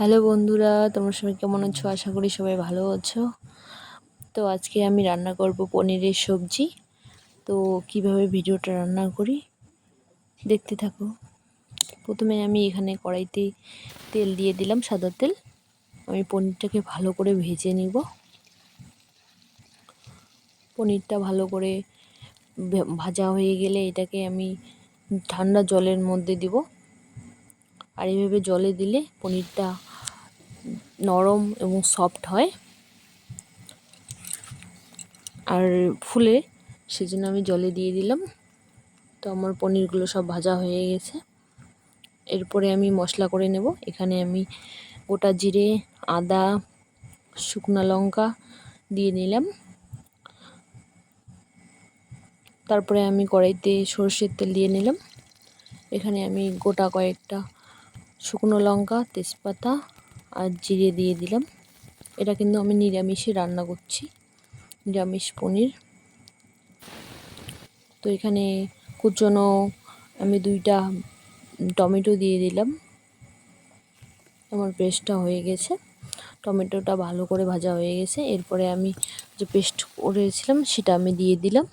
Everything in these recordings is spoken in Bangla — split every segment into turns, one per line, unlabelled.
হ্যালো বন্ধুরা, তোমরা সবাই কেমন আছো? আশা করি সবাই ভালো আছো। তো আজকে আমি রান্না করব পনিরের সবজি। তো কীভাবে ভিডিওটা রান্না করি দেখতে থাকো। প্রথমে আমি এখানে কড়াইতে তেল দিয়ে দিলাম সাদা তেল। আমি পনিরটাকে ভালো করে ভেজে নিব। পনিরটা ভালো করে ভাজা হয়ে গেলে এটাকে আমি ঠান্ডা জলের মধ্যে দিব। আর এইভাবে জলে দিলে পনিরটা নরম এবং সফট হয়। আর ফুলে সেজন্য আমি জলে দিয়ে দিলাম। তো আমার পনিরগুলো সব ভাজা হয়ে গেছে। এরপরে আমি মশলা করে নেব। এখানে আমি গোটা জিরে, আদা, শুকনো লঙ্কা দিয়ে নিলাম। তারপরে আমি কড়াইতে সর্ষের তেল দিয়ে নিলাম। এখানে আমি গোটা কয়েকটা শুকনো লঙ্কা, তেজপাতা আর জিরে দিয়ে দিলাম। এটা কিন্তু আমি নিরামিষে রান্না করছি, নিরামিষ পনির। তো এখানে কুচনো আমি দুইটা টমেটো দিয়ে দিলাম। আমার পেস্টটা হয়ে গেছে। টমেটোটা ভালো করে ভাজা হয়ে গেছে। এরপরে আমি যে পেস্ট করেছিলাম সেটা আমি দিয়ে দিলাম।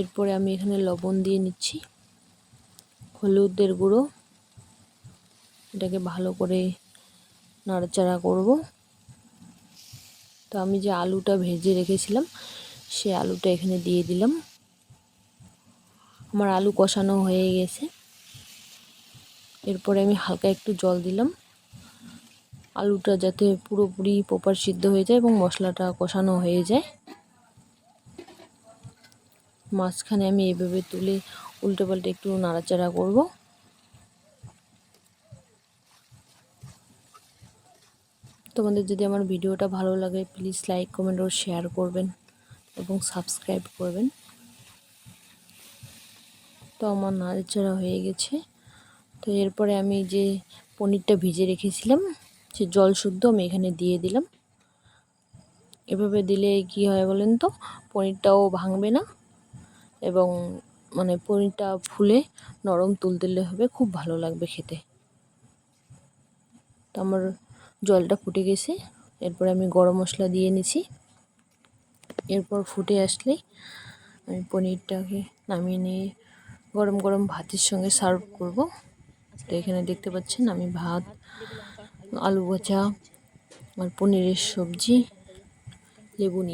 এরপরে আমি এখানে লবণ দিয়ে নিচ্ছি, হলুদের গুঁড়ো। এটাকে ভালো করে নাড়াচাড়া করব। তো আমি যে আলুটা ভেজে রেখেছিলাম, সে আলুটা এখানে দিয়ে দিলাম। আমার আলু কষানো হয়ে গেছে। এরপরে আমি হালকা একটু জল দিলাম। আলুটা যাতে পুরোপুরি প্রপার সিদ্ধ হয়ে যায় এবং মশলাটা কষানো হয়ে যায়। মাঝখানে আমি এভাবে তুলে উল্টে পাল্টে একটু নাড়াচাড়া করব। তোমাদের যদি আমার ভিডিওটা ভালো লাগে প্লিজ লাইক কমেন্ট ও শেয়ার করবেন এবং সাবস্ক্রাইব করবেন। তো আমার নাড়াচাড়া হয়ে গেছে। তো এরপরে আমি যে পনিরটা ভিজে রেখেছিলাম, সে জল শুদ্ধ আমি এখানে দিয়ে দিলাম। এভাবে দিলে কি হয় বলেন তো, পনিরটাও ভাঙবে না এবং মানে পনিরটা ফুলে নরম তুলতুলে হবে, খুব ভালো লাগবে খেতে। তো আমার জলটা ফুটে গেছে। এরপর আমি গরম মশলা দিয়ে নিছি। এরপর ফুটে আসলে আমি পনিরটাকে নামিয়ে নিয়ে গরম গরম ভাতের সঙ্গে সার্ভ করব। তো এখানে দেখতে পাচ্ছেন আমি ভাত, আলু ভাজা, আর পনিরের সবজি, লেবু নিয়ে